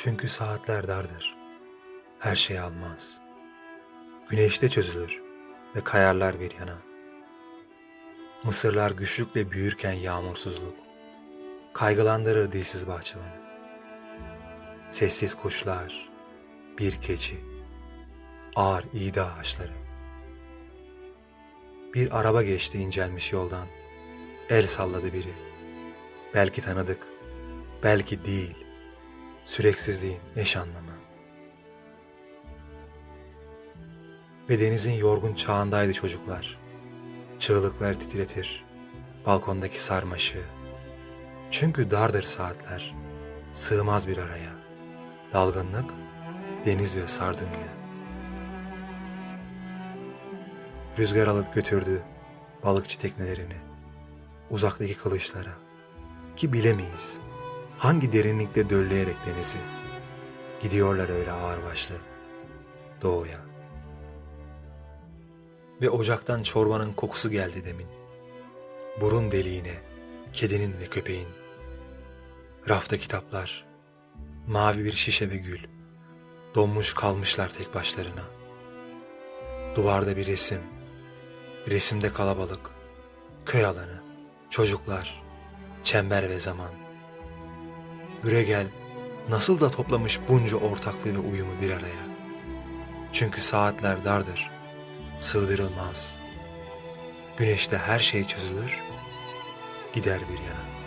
Çünkü saatler dardır. Her şey almaz. Güneşte çözülür ve kayarlar bir yana. Mısırlar güçlükle büyürken yağmursuzluk. Kaygılandırır dilsiz bahçıvanı. Sessiz kuşlar, bir keçi, ağır iğde ağaçları. Bir araba geçti incelmiş yoldan. El salladı biri. Belki tanıdık, belki değil. Süreksizliğin eş anlamı. Ve denizin yorgun çağındaydı çocuklar. Çığlıklar titretir, balkondaki sarmaşığı. Çünkü dardır saatler, sığmaz bir araya. Dalgınlık, deniz ve sardunya. Rüzgar alıp götürdü balıkçı teknelerini, uzaktaki kılıçlara. Ki bilemeyiz hangi derinlikte dölleyerek denizi. Gidiyorlar öyle ağırbaşlı doğuya. Ve ocaktan çorbanın kokusu geldi demin. Burun deliğine, kedinin ve köpeğin. Rafta kitaplar, mavi bir şişe ve gül. Donmuş kalmışlar tek başlarına. Duvarda bir resim, resimde kalabalık, köy alanı, çocuklar, çember ve zaman. Büregel nasıl da toplamış bunca ortaklığı ve uyumu bir araya. Çünkü saatler dardır, sığdırılmaz. Güneşte her şey çözülür, gider bir yana.